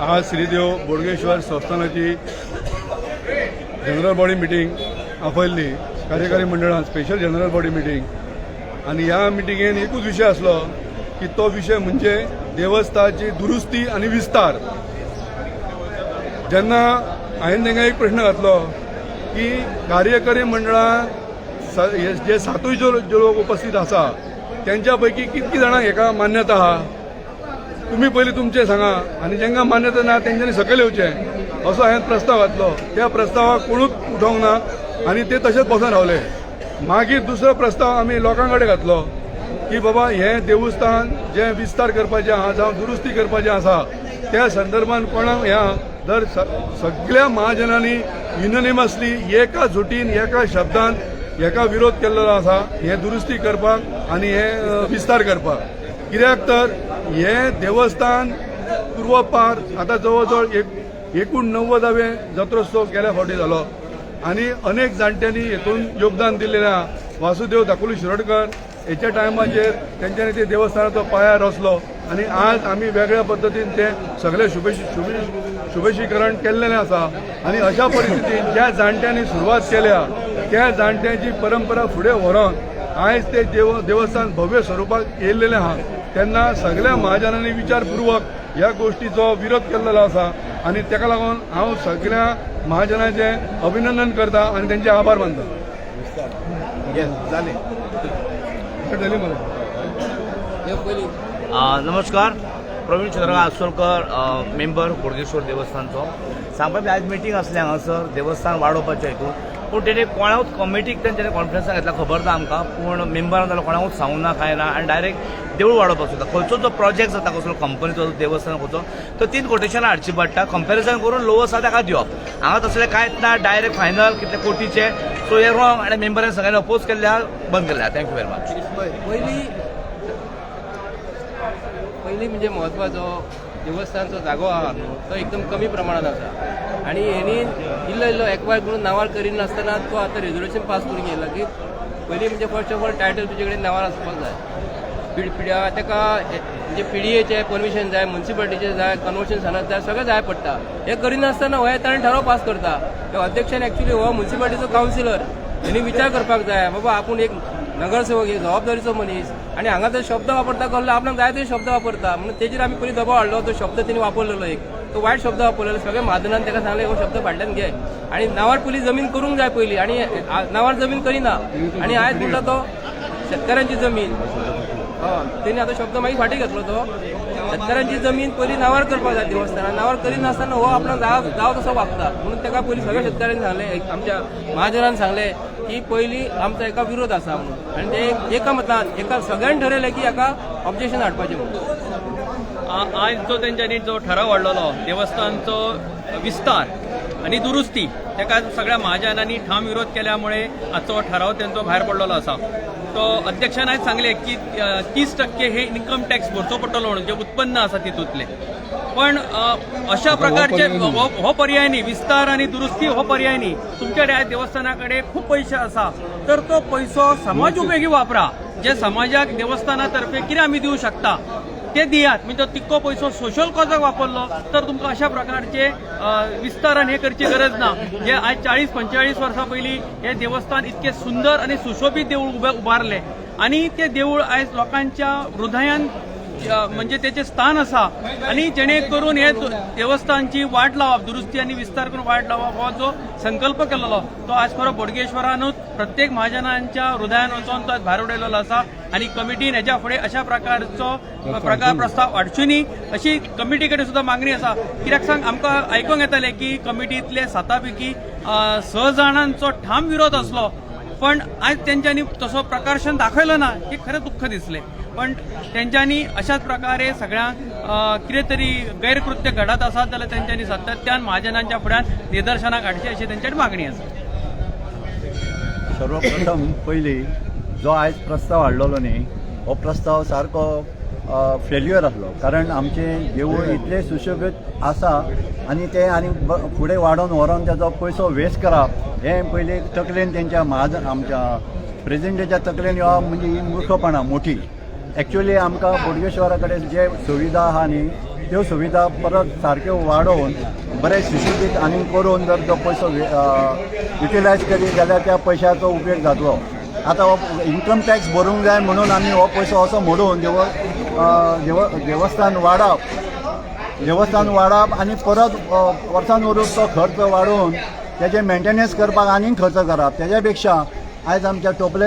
आज श्रीदेव बोडगेश्वर संस्थानाची general body meeting आपयल्ली कार्यकारी मंडळान स्पेशल जनरल बॉडी मिटींग आनी ह्या मिटिंगेन एकूच विशय आसलो की तो विशय म्हणजे देवस्थाची दुरुस्ती आनी विस्तार. जेन्ना हांवें तांकां एक प्रश्न घातलो की कार्यकारी मंडळां जे सातूय जो जे लोक उपस्थित आसा त्यांच्या पैकी कितकी जाणांक हेका मान्यता आहा तुम्ही पयलीं तुमचें सांगा. आनी जांकां मान्यता ना तेंच्यांनी सकयल येवचें असो हांवें प्रस्ताव घातलो त्या प्रस्तावाक कोणूच उठोंक ना आनी ते तशेंच बसून रावले मागीर दुसरो प्रस्ताव आमी लोकां कडेन घातलो. की बाबा हें देवस्थान जें विस्तार करपाचें आहा जावं दुरुस्ती करपाचें आसा त्या संदर्भान कोणाक ह्या दर स- सगळ्या महाजनांनी युनिनिमसली एका झुटीन एका शब्दान हेका विरोध केल्लो आसा हे दुरुस्ती करपाक आनी हे विस्तार करपाक. कित्याक तर हे देवस्थान पूर्वपार आतां जवळ जवळ एक एकूण नव्वदावे जत्रोत्सव गेल्या फावटी जालो आनी अनेक जाणट्यांनी हेतून योगदान दिल्लें आहा वासुदेव दाकुली शिरोडकर हेच्या टायमाचेर तेंच्यांनी ते देवस्थानाचो पांयार रचलो. आनी आज आमी वेगळ्या पद्दतीन ते सगळे शुभेशी शुभे शुभेशीकरण केल्लेलें आसा आनी अशा परिस्थितीन ज्या जाणट्यांनी सुरवात केल्या त्या जाणट्यांची परंपरा फुडें व्हरोन आयज ते देव देवस्थान भव्य स्वरुपाक येयल्लेलें आहा तेन्ना सगळ्या महाजनांनी विचारपूर्वक ह्या गोष्टीचो विरोध केल्लो आसा आनी ताका लागून हांव सगळ्या महाजनांचें अभिनंदन करता आनी तेंचे आभार मानता. नमस्कार. प्रवीण चंद्रकांत आसोलकर मेंबर बोडगेश्वर देवस्थानचो. सांगपा आयज मिटींग आसलें हांगासर देवस्थान वाडोवपाचें हितून पूण तेणे कोणाकूच कमिटीक तेंच्यानी कॉन्फरन्साक घेतला खबर ना आमकां. पूण मेंबरान जाल्यार कोणाकूच सांगूंक ना ना आनी डायरेक्ट देवूळ वाडोवपाक सुद्दां खंयचो जो प्रोजेक्ट जाता कसलो कंपनीचो देवस्थान खंयचो तो तीन कोटेशनां हाडची पडटा. कंपेरिजन करून लोवर आसा ताका दिवप. हांगा तसलें कांयच ना डायरेक्ट फायनल कितले कोटीचे. सो हे रॉंग आनी मेंबरान सगळ्यांनी अपोज केल्ल्या बंद केल्या. थँक्यू व्हेरी मच पहिली पहिली म्हणजे म्हत्वाचो देवस्थानचो जागो आहा न्हू तो एकदम कमी प्रमाणात आसा आणि हेणी इल्लो इल्लो एक्वायर करून नांवार करिनासतना तो आतां रेजोल्युशन पास करून गेला की पयलीं म्हणजे फर्स्ट ऑफ ऑल टायटल तुजे कडेन नांवार आसपाक जाय पिड पिड्या तेका म्हणजे पिडीएचे परमिशन जाय म्युन्सिपाल्टीचे जाय कन्वर्शन सनद जाय सगळें जाय पडटा हे करिनासतना हो ताणें ठराव पास करता. अध्यक्षान एक्चुली हो म्युन्सिपाल्टीचो कावन्सिलर हेणी विचार करपाक जाय बाबा आपूण एक नगरसेवक एक जबाबदारीचो मनीस आणि हांगा जर शब्द वापरता कसलो आपणाक जाय ते शब्द वापरता. म्हणून तेजेर आमी पयलीं दबाव हाडलो तो शब्द तेणी वापरलेलो एक. तो वायट शब्द वापरलेलो. सगळ्या महाजनान ताका सांगले हो शब्द फाटल्यान घे. आणि नावार पयलीं जमीन करूंक जाय पयलीं आणि नावार जमीन करिना आणि आयज म्हणटा तो? शेतकऱ्यांची जमीन. हय तेणी आतां शब्द मागीर फाटी घेतलो तो. शेतकऱ्यांची जमीन पयलीं नावार करपाक जाय देवस्थानान नावार करिनासतना हो आपलो गाव गाव तसो वागता म्हणून ताका पयलीं सगळ्या शेतकऱ्यांनी सांगलें. आमच्या महाजनान सांगलें की पयलीं आमचो एका विरोध आसा म्हणून. आनी ते एका मतान एका सगळ्यांनी ठरयलें की हाका ऑब्जेक्शन हाडपाचें म्हणून. आज जो तेंच्यांनी जो ठराव हाडलेलो देवस्थानचो विस्तार आणि दुरुस्ती तेका सगळ्या महाजनांनी ठाम विरोध केल्यामुळे आजचो ठराव त्यांचो भायर पडलेलो आसा तो अध्यक्षान आयज सांगले की तीस टक्के हे इन्कम टॅक्स भरचो पडटलो म्हणून जे उत्पन्न आसा तितूंतले. पण अशा प्रकारचे हो हो पर्याय न्ही. विस्तार आणि दुरुस्ती हो पर्याय न्ही. तुमच्याकडे आज देवस्थानाकडे खूप पैसे आसा तर तो पैसो समाज उपयोगी वापरा. जे समाजाक देवस्थानातर्फे कितें आमी दिवं शकता. ते दियात. म्हणजे तो तितको पैसो सोशल कॉजाक वापरलो तर तुमकां अशा प्रकारचे विस्तारण हे करची गरज ना. जे आज चाळीस पंचेचाळीस वर्सां पयलीं हे देवस्थान इतके सुंदर आणि सुशोभीत देऊळ उबे उबारले आणि ते देऊळ आयज लोकांच्या हृदयान म्हणजे त्याचे स्थान असा. आणि जेणे करून हे देवस्थानची वाट लावप दुरुस्ती आणि विस्तार करून वाट लावप हो जो संकल्प केलेलो तो आज खरो बोडगेश्वरानूच प्रत्येक महाजनांच्या हृदयान वचून तो भायर उडयलेलो आसा आणि कमिटीन हेच्या फुडें अशा प्रकारचो प्रकार प्रस्ताव हाडचुनी अशी कमिटी कडेन सुद्दां मागणी आसा कित्याक सांग आमकां आयकूंक येतालें की कमिटींतले साता पैकी स जाणांचो ठाम विरोध असलो. पण आज त्यांच्यानी तसो प्रकर्शन दाखवलं ना हे खरं दुःख दिसले. पण त्यांच्यानी अशाच प्रकारे सगळ्या कितें तरी गैरकृत्य घडत असतात जाल्यार त्यांच्यानी सातत्यान महाजनांच्या फुड्यान निदर्शनाक हाडची अशी त्यांच्यानी मागणी आसा सर्वप्रथम पयलीं जो आयज प्रस्ताव हाडलेलो न्ही हो प्रस्ताव सारको फेल्युअर आसलो. कारण आमचे देवूळ इतले सुशोभीत आसा आनी ते आनी फुडें वाडोवन व्हरोन तेजो पयसो वेस्ट करप हें पयलीं तकलेन तेंच्या महाज आमच्या प्रेजिडेंटाच्या तकलेन येवप म्हणजे ही मुर्खपणां मोठी. एक्चुअली आमकां बोडगेश्वरा कडेन जे सुविधा आहा न्ही त्यो सुविधा परत सारक्यो वाडोवन बरे सुशोभीत आनी करून जर तो पयसो युटिलायज करीत जाल्यार त्या पयशाचो उपयोग जातलो आतां हो इन्कम टॅक्स भरूंक जाय म्हणून आमी हो पयसो असो मोडून देव देव देवस्थान वाडप देवस्थान वाडप आनी परत वर्सान वरूच तो खर्च वाडोवन तेजे मेंटेनन्स करपाक आनीक खर्च करप तेज्या पेक्षा आयज आमच्या टोपले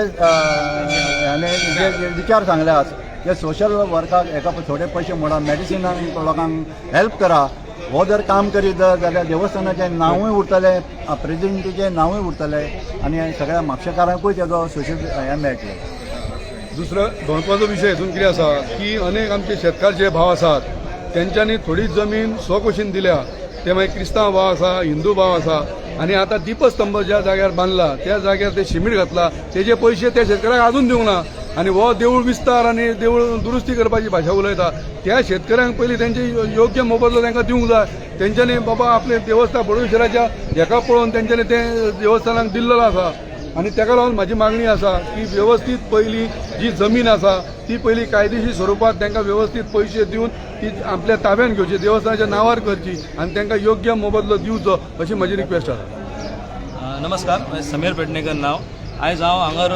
हांवें जे विचार सांगल्यात जे सोशल वर्काक हेका थोडे पयशे मोडा मेडिसिनाक लोकांक हेल्प करा हो जर काम करीत जर जाल्यार देवस्थानाचें नांवूय उरतलें प्रेसिडेंटीचें नांवूय उरतलें आनी सगळ्या म्हापशेकारांकूय तेजो सोशल हें मेळटलें. दुसरो गणपाचो विशय हातून कितें आसा की अनेक आमचे शेतकार जे भाव आसात तेंच्यांनी थोडी जमीन स्वकुशीन दिल्या ते मागीर क्रिस्तांव भाव आसा हिंदू भाव आसा आनी आतां दिपस्तंभ ज्या जाग्यार बांदला त्या जाग्यार ते शिमीट घातला. तेजे पयशे त्या शेतकऱ्याक अजून दिवंक ना. आनी हो देवूळ विस्तार आनी देवूळ दुरुस्ती करपाची भाशा उलयता त्या शेतकऱ्यांक पयलीं तेंचे योग्य मोबदलो तांकां दिवंक जाय तेंच्यांनी बाबा आपले देवस्थान बडोशेराच्या हेका पळोवन तेंच्यांनी ते देवस्थानाक दिल्लेलो आसा आनी ताका लागून म्हाजी मागणी आसा की व्यवस्थीत पयली जी जमीन आसा ती पहिली कायदेशीर स्वरूपात तांकां व्यवस्थित पयशे दिवन ती आपल्या ताब्यात घेवची देवस्थानाच्या नांवार करची आनी तांकां योग्य मोबदलो दिवचो अशी म्हजी रिक्वेस्ट आसा नमस्कार समीर पेडणेकर नांव. आयज हांव हांगर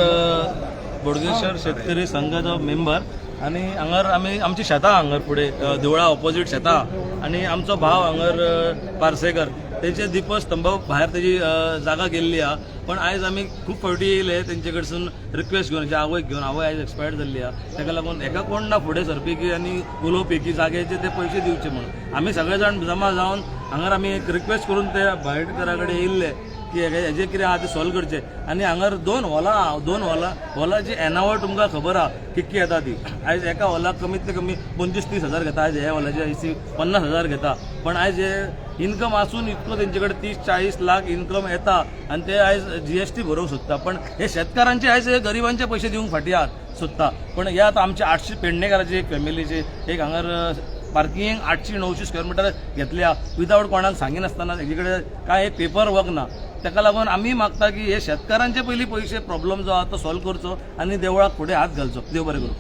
बोडगेश्वर शेतकरी संघाचो मेंबर आनी हांगर आमी आमची शेतां हांगर फुडें देवळा ऑपोजीट शेतां. आनी आमचो भाव हांगर पार्सेकर. तेंचे दिपस्तंभ भायर तेजी जागा गेल्ली आहा. पण आयज आमी खूब फावटी येयले तेंचे कडसून रिक्वेस्ट घेवन हेच्या आवयक घेवन आवय आयज एक्सपायर्ड जाल्ली आहा. ताका लागून हेका कोण ना फुडें सरपी की आनी उलोवपी की जाग्याचे ते पयशे दिवचे म्हणून. आमी सगळे जाण जमा जावन हांगर आमी एक रिक्वेस्ट करून ते भायटकरा कडेन येयल्ले हेजें कितें आहा तें सॉल्व करचें. आनी हांगर दोन हॉलां आहा दोन हॉलां. हॉलाची एनावट तुमकां खबर आहा कितकी येता ती. आयज एका हॉलाक कमीत कमी पंचवीस तीस हजार घेता. आयज ह्या हॉलाचे एसी पन्नास हजार घेता. पण आयज हे इन्कम आसून इतको तेंचे कडेन तीस चाळीस लाख इन्कम येता. आनी ते आयज जी एस टी भरूंक सोदता पण हे शेतकारांचे आयज हे गरिबांचे पयशे दिवंक फाटी आहात सोदता पण हे आतां आमचे आठशे पेडणेकाराचे एक फॅमिलीचे एक हांगा पार्किंग आठशे णवशे स्क्वेअर मिटर घेतल्या. विदावट कोणाक सांगिनासतना हेजे कडेन काय एक पेपर वर्क ना. ताका लागून आमी मागता की हे शेतकारांचे पयलीं पयशे प्रॉब्लेम जो आहा तो सॉल्व करचो आनी देवळाक फुडें हात घालचो. देव बरें करूं.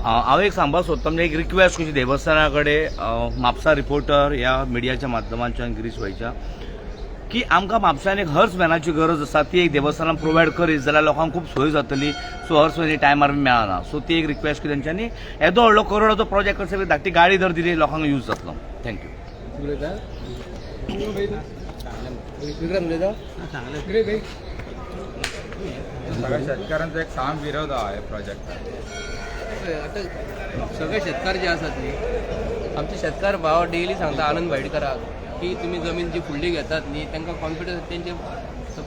अ, हांव एक सांगपाक सोदता म्हणजे एक रिक्वेस्ट कशी देवस्थाना कडेन म्हापसा रिपोर्टर ह्या मिडियाच्या माध्यमांच्यान गिरीश व्हायच्या की आमकां म्हापशान एक हर्स मॅनाची गरज आसा ती एक देवस्थानान प्रोवायड करीत जाल्यार लोकांक खूब सोय जातली सो हर्स मॅन टायमार बी मेळना. सो ती एक रिक्वेस्ट की तेंच्यांनी येदो व्हडलो करोडाचो प्रोजेक्ट करचे धाकटी गाडी जर दिली लोकांक यूज जातलो. थँक्यू सगळ्या शेतकऱ्यांचा एक साम विरोध आहे प्रोजेक्टात आतां सगळे शेतकार जे आसात न्ही आमचे शेतकार भाव डेली सांगता आनंद भाईडकराक की तुमी जमीन जी फुडली घेतात न्ही तांकां कॉन्फिडन्स तेंचे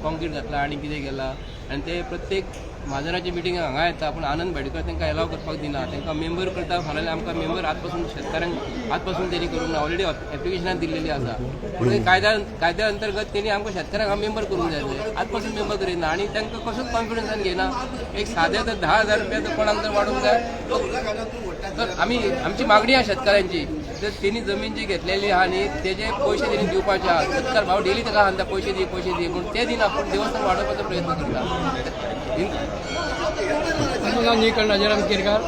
कॉन्क्रीट घातला आनी कितें केला. आनी ते प्रत्येक माजराची मिटींग हांगा येता पूण आनंद भेडकर तांकां एलाव करपाक दिना. तांकां मेंबर करता फाल्यां आमकां मेंबर आज पासून शेतकऱ्यांक आज पासून तेणी करूंक ना ऑलरेडी एप्लिकेशनान दिल्लेली आसा पूण म्हणजे कायद्या कायद्या अंतर्गत तेणी आमकां शेतकारांक हांव मेंबर करूंक जाय आत आज पासून मेंबर करिना आनी तांकां कसोच कॉन्फिडन्सान घेना एक सादे तर धा हजार रुपया तर कोणाक तर वाडोवंक जाय तर आमी आमची मागणी आहा शेतकऱ्यांची. तर तेणी जमीन जी घेतलेली आहा न्ही तेजे पयशे तेणी दिवपाचे आहा शेतकार भाव डेली ताका सांगता पयशे दी पयशे दी पूण ते दिना पूण देवस्थान वाडोवपाचो प्रयत्न करता म्हजें नांव निकण राजाराम केरकार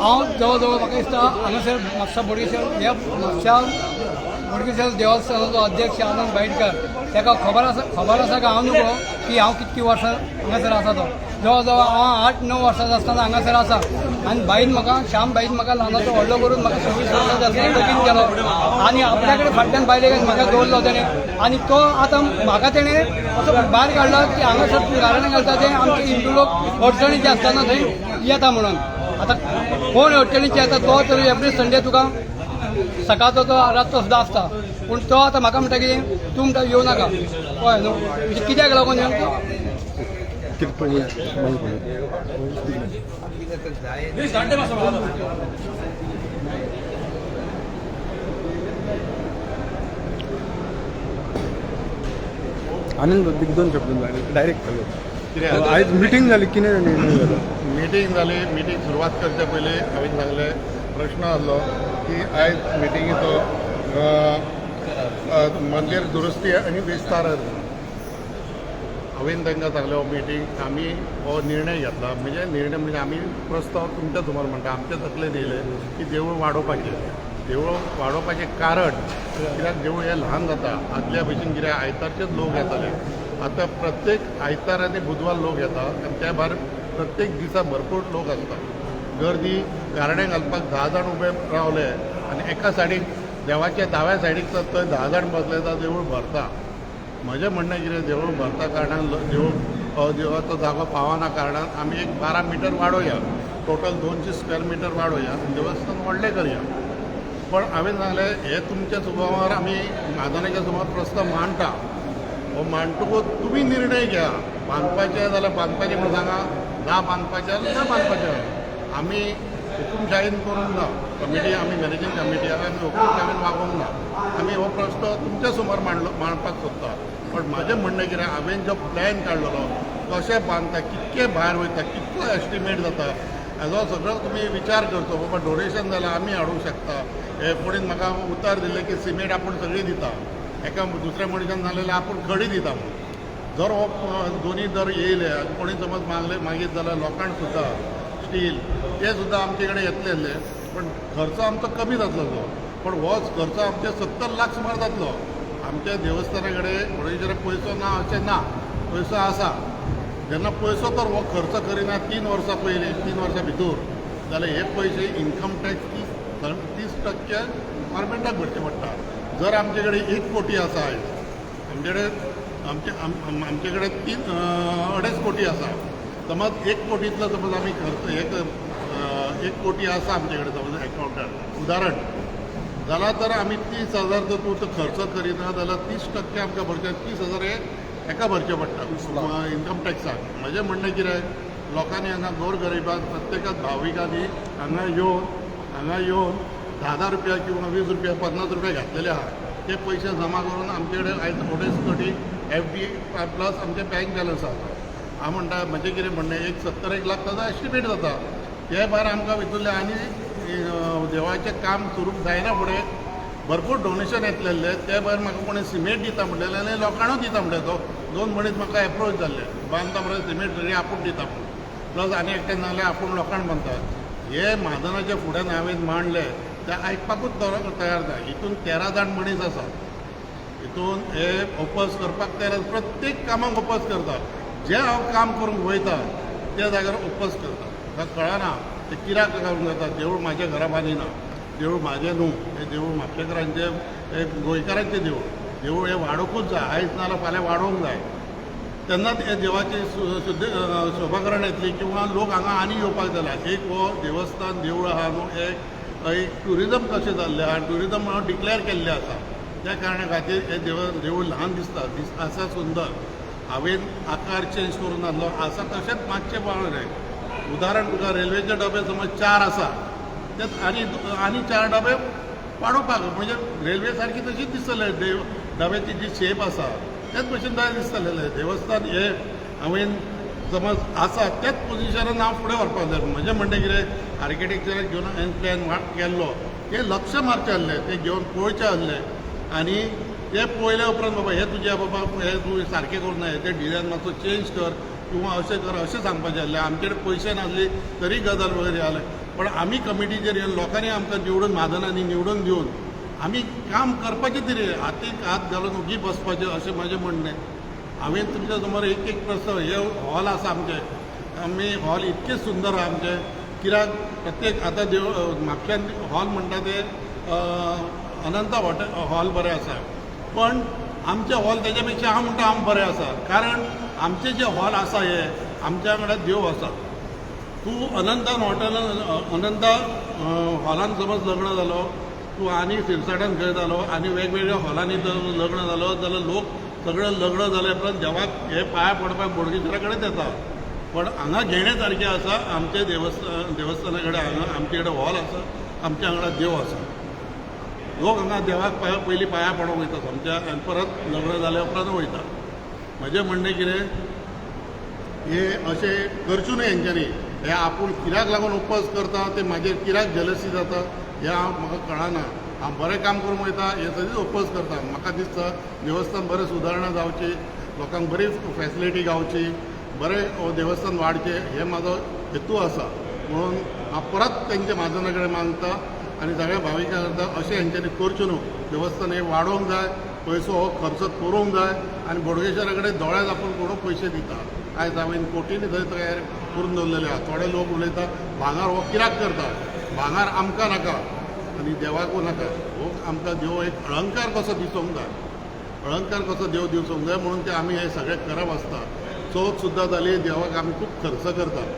हांव जवळ जवळ म्हाका दिसता हांगासर म्हापसा बोडगेश्वर ह्या म्हापशा बोडगेश्वर देवस्थानाचो अध्यक्ष आनंद भाईटकर ताका खबर आसा खबर आसा काय हांव न्हू की हांव कितकी वर्सां हांगासर आसा तो. जवळ जवळ हांव आठ णव वर्सां आसतना हांगासर आसा आनी बाईन म्हाका श्याम बाईन म्हाका ल्हानाचो व्हडलो करून म्हाका सव्वीस वर्सांचो आसतना लगीन केलो. आनी आपल्या कडेन फाटल्यान बायले म्हाका दवरलो तेणें आनी तो आतां म्हाका तेणें असो भायर काडला की हांगासर तूं घालता तें. आमचे हिंदू लोक अडचणीचे आसतना थंय येता म्हणून. आतां कोण अडचणीचे येता तो तरी एवरी संडे तुका सकाळचो तो रातचो सुद्दां आसता पूण तो आतां म्हाका म्हणटा कितें तूं म्हणटा येवं नाका. कळ्ळें न्हू? म्हणजे कित्याक लागून येवं आनंद दोन शब्द डायरेक्ट आयज मिटींग जाली कितें मिटींग जाली मिटींग सुरवात करचे पयलीं हांवें सांगलें प्रश्न आसलो की आयज मिटिंगेचो मंदिर दुरुस्ती आनी विस्तार हांवें तांकां सांगलें मिटींग आमी हो निर्णय घेतला. म्हणजे निर्णय म्हणजे आमी प्रस्ताव तुमच्यासमोर म्हणटा आमचे तकले दिले की देवूळ वाडोवपाचें देवूळ वाडोवपाचें कारण कित्याक देवूळ हें ल्हान जाता. आदल्या भशेन कितें आयतारचेच लोक येताले. आतां प्रत्येक आयतार आनी बुधवार लोक येता आनी त्या भायर प्रत्येक दिसा भरपूर लोक आसता गर्दी गार्डे घालपाक धा जाण उबे रावले आनी एका सायडीक देवाच्या दाव्या सायडीक तर थंय धा जाण बसले जाल्यार देवूळ भरता. म्हजें म्हणणें कितें देवूळ भरता कारणान देवूळ देवाचो जागो पावना कारणान आमी एक बारा मिटर वाडोवया. टोटल दोनशे स्क्वेअर मिटर वाडोवया. आनी देवस्थान व्हडलें करया. पण हांवें सांगलें हे तुमच्या सुभावार आमी मादानाच्या समोर प्रस्ताव मांडटा. हो मांडटकूच तुमी निर्णय घ्या. बांदपाचें जाल्यार बांदपाचें म्हणून सांगा. ना बांदपाचें ना बांदपाचें आमी हुकुमशाहीन करूंक ना कमिटी आमी मॅनेजींग कमिटी आम्ही आमी हुकुमशायेन वागोवंक ना आमी हो प्रस्ताव तुमच्यासमोर मांडलो मांडपाक सोदता पण म्हाजें म्हणणें कितें हांवें जो प्लॅन काडलेलो कशें बांदता कितके भायर वयता कितलो एस्टिमेट जाता हाजो सगळो तुमी विचार करचो बाबा डोनेशन जाल्यार आमी हाडूंक शकता. हे कोणीन म्हाका उतर दिलें की सिमेंट आपूण सगळीं दिता. एका दुसऱ्या मनशान जाल्यार आपूण खडी दिता. जर हो दोनी जर येयले आनी कोणी समज मागले मागीत जाल्यार लोकांक सुद्दां स्टील ते सुद्दां आमचे कडेन येतलेले. पण खर्च आमचो कमी जातलो पण होच खर्च आमचे सत्तर लाख सुमार जातलो आमच्या देवस्थाना कडेन मुर्डेश्वराक पयसो ना अशें ना पयसो आसा जेन्ना पयसो तर हो खर्च करिना तीन वर्सां पयलीं तीन वर्सां भितर. जाल्यार हे पयशे इन्कम टॅक्स तीस तीस टक्के गव्हर्मेंटाक भरचे पडटा जर आमचे कडेन एक कोटी आसा आयज आमचे कडेन आमचे आमचे कडेन तीन अडेच कोटी आसा समज एक कोटींतलो समज आमी खर्च हे एक कोटी आसा आमचे कडेन समज अकावंटांत उदाहरण जाल्यार तर आमी तीस हजार जर तूं खर्च करिना जाल्यार तीस टक्के आमकां भरचे तीस हजार हे एका भरचे पडटा इन्कम टॅक्साक म्हजें म्हणणें कितें लोकांनी हांगा गोर गरिबाक प्रत्येकाक भाविकांनी हांगा येवन हांगा येवन धा धा रुपया किंवा वीस रुपया पन्नास रुपया घातलेले आहा ते पयशे जमा करून आमचे कडेन आयज अडेच कोटी एफ डी प्लस आमचे बँक बॅलन्स आसा हांव म्हणटा म्हजें कितें म्हणणें एक सत्तर एक लाख ताचो एस्टिमेट जाता. ते भायर आमकां भितरले आनी देवाचें काम सुरू जायना फुडें भरपूर डोनेशन येतलेले ते भायर म्हाका कोणी सिमेंट दिता म्हणलेले आनी लोकांनूच दिता म्हणले तो. दोन मनीस म्हाका एप्रोच जाल्ले बांदता म्हणून सिमेंट रेडी आपूण दिता म्हूण प्लस आनी एकटें नाल्यार आपूण लोकांक बांदतात हे म्हादनाच्या फुड्यान हांवें मांडले ते आयकपाकूच तर- तयार ना हितून तेरा जाण मनीस आसात हितून हे ओपस करपाक तयार प्रत्येक कामाक ओपस करता जे हांव काम करूंक वयता त्या जाग्यार ओपस करता म्हाका कळना ते कित्याक करूंक जाता देवूळ माझ्या घरा बांदिना देवूळ म्हाजें न्हू हें देवूळ म्हापशेकरांचें हे गोंयकारांचें देवूळ देवूळ हें वाडोवंकूच जाय आयज नाल्यार फाल्यां वाडोवंक जाय. तेन्नाच हे देवाची शुद्ध शोभाकरण येतली किंवा लोक हांगा आनी येवपाक जाला. एक हो देवस्थान देवूळ आहा न्हू एक एक ट्युरिजम कशें जाल्लें आहा ट्युरिजम हांव डिक्लेअर केल्लें आसा. त्या कारणा खातीर हे देव देवूळ ल्हान दिसता दिस आसा सुंदर. हांवें आकार चेंज करून आसलो आसा तशेंच मातशें पावलें जाय उदाहरण तुका रेल्वेचे डबे समज चार आसा ते आनी आनी चार डबे वाडोवपाक म्हणजे रेल्वे सारकी तशीच दिसतले देव डब्याची जी शेप आसा तेच भशेन जाय दिसतलेले देवस्थान हे हांवें समज आसा त्याच पोजिशनान हांव फुडें व्हरपाक जाय म्हणजे म्हणटा कितें आर्किटेक्चराक घेवन हांवें प्लॅन केल्लो. ते लक्ष मारचें आसले ते घेवन पळोवचें आसलें आनी हे पळयल्या उपरांत बाबा हे तुज्या बाबा हे तूं सारकें करूं ना ते डिजायन मातसो चेंज कर किंवा अशें कर अशें सांगपाचें आसलें आमचे कडेन पयशे नासले तरी गजाल वगैरे आले. पण आमी कमिटीचेर येवन लोकांनी आमकां निवडून म्हादनांनी निवडून दिवन आमी काम करपाचें तरी हातीक हात घालून उगी बसपाचें अशें म्हाजें म्हणणें. हांवें तुमच्यासमोर एक एक प्रस्ताव हे हॉल आसा आमचे. आमी हॉल इतके सुंदर आहा आमचे. कित्याक प्रत्येक आतां देव म्हापशान हॉल म्हणटा ते अनंता हॉटेल हॉल बरें आसा पण आमचे हॉल त्याच्यापेक्षा पेक्षा हांव म्हणटा हांव बरें आसा कारण आमचे जे हॉल आसा हे आमच्या वांगडा देव आसा तूं अनंतान हॉटेलान अनंता हॉलांत हॉलान समज लग्न जालो तूं आनी सिरसाटान खंय जालो आनी वेगवेगळ्या हॉलांनी जर लग्न जालो जाल्यार लोक सगळे लग्न जाले उपरांत देवाक हे पांयां पडपाक बोडगेश्वरा कडेन येता पण हांगा घेणे सारकें आसा आमचे देवस्थान देवस्थाना कडेन हांगा आमचे कडेन हॉल आसा आमच्या वांगडा देव आसा हो, लोक हांगा देवाक पाया पयलीं पांयां पडोंक वयता आमच्या आनी परत लग्न जाल्या उपरांत वयता म्हजें म्हणणें कितें हे अशें करचू न्हय हेंच्यांनी हे आपूण कित्याक लागून उपवास करता ते म्हाजेर कित्याक जलसी जाता हें हांव म्हाका कळना. हांव बरें काम करूंक वयता हे सदींच उपवास करता म्हाका दिसता देवस्थान बरें सुदारणा जावची लोकांक बरी फॅसिलिटी गावची बरें हो देवस्थान वाडचें हे म्हाजो हेतू आसा म्हणून हांव परत तेंच्या म्हाजना कडेन मागता आनी सगळ्या भाविकां करता अशें हेंच्यांनी करच्यो न्हू देवस्थान हें वाडोवंक जाय पयसो हो खर्च करूंक जाय आनी बोडगेश्वरा कडेन दोळे आपूण कोणू पयशे दिता. आयज हांवें कोटींनी थंय तयार करून दवरलेले आहा थोडे लोक उलयता भांगार हो कित्याक करता. भांगार आमकां नाका. आनी देवाकूय नाका. हो आमकां देव एक अळंकार कसो दिसूंक जाय. अळंकार कसो देव दिवसूंक जाय म्हणून ते आमी हे सगळें करप आसता. चवथ सुद्दां जाली देवाक आमी खूब खर्च करतात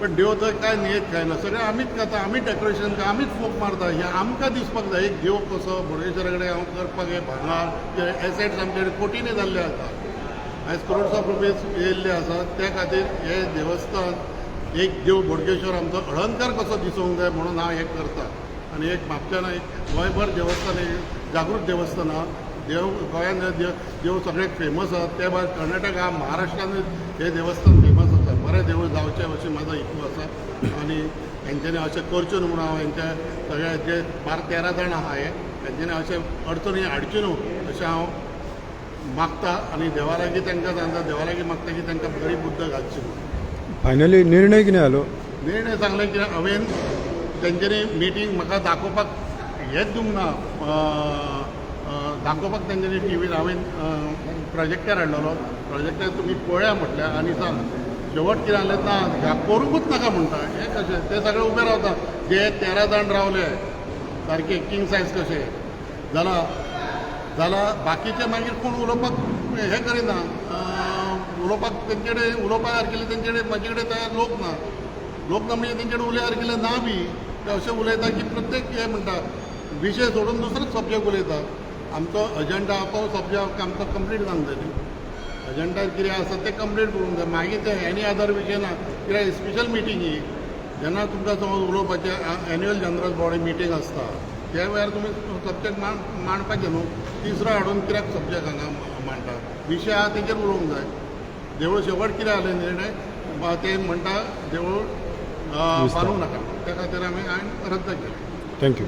पण देव थंय काय नियत काय ना सगळें आमीच खाता आमी डेकोरेशन करता आमीच फोक मारता हे आमकां दिसपाक जाय एक देव कसो बोडगेश्वरा कडेन हांव करपाक हे भांगार एसेट्स आमचे कडेन कोटींनी जाल्ले आसा. आयज करोड्स ऑफ रुपीज येयल्ले आसा. त्या खातीर हे देवस्थान एक देव बोडगेश्वर आमचो अळंकार कसो दिसूंक जाय म्हणून हांव हें करता. आनी एक म्हापशान एक गोंयभर देवस्थान एक जागृत देवस्थान आहा देव गोंयांत देव देव सगळ्याक फेमस आसा. ते भायर कर्नाटक आहा महाराष्ट्रान हे देवस्थान बरें देवूळ जावचें अशें म्हाजो हेतू आसा आनी हेंच्यांनी अशें करचें न्हू म्हणून हांव हेंच्या सगळ्या जे बारा तेरा जाण आहा हे हेंच्यांनी अशें अडचणी हाडच्यो न्हू अशें हांव मागता आनी देवा लागीं तांकां सांगता देवा लागीं मागता की तांकां बरी बुद्ध घालची फायनली निर्णय कितें जालो निर्णय सांगले की हांवें तेंच्यांनी मिटींग म्हाका दाखोवपाक हेच दिवंक ना दाखोवपाक तेंच्यांनी टी व्हीर हांवें प्रोजेक्टर हाडलेलो प्रोजेक्टर तुमी पळया म्हटल्यार आनी सांग. शेवट कितें जालें ना ह्या करूंकूच नाका म्हणटा हें कशें ते सगळे उबे रावता जे तेरा जाण रावले सारके किंग सायज कशे जाला जाल्यार बाकीचे मागीर कोण उलोवपाक हें करिना उलोवपाक तेंचे कडेन उलोवपाक सारकेले तेंचे कडेन म्हाजे कडेन तयार लोक ना. लोक ना म्हणजे तेंचे कडेन उलय सारकेले ना बी. ते अशें उलयता की प्रत्येक हें म्हणटा विशय सोडून दुसरोच सब्जेक्ट उलयता आमचो अजेंडा तो सब्जेक्ट आमकां कंप्लीट जावंक जाय न्ही अजेंडा कितें आसा तें कंप्लीट करूंक जाय मागीर ते एनी अदर विशय ना कित्याक स्पेशल मिटींग ही जेन्ना तुमकां समज उलोवपाचें एन्युअल जनरल बॉडी मिटींग आसता त्या वेळार तुमी सब्जेक्ट मांड मांडपाचें न्हू तिसरो हाडून कित्याक सब्जेक्ट हांगा मांडटा विशय आहा तेचेर उलोवंक जाय देवूळ शेवट कितें जालें निर्णय ते म्हणटा देवूळ बांदूंक नाका. त्या खातीर आमी हांवें रद्द केलें. थँक्यू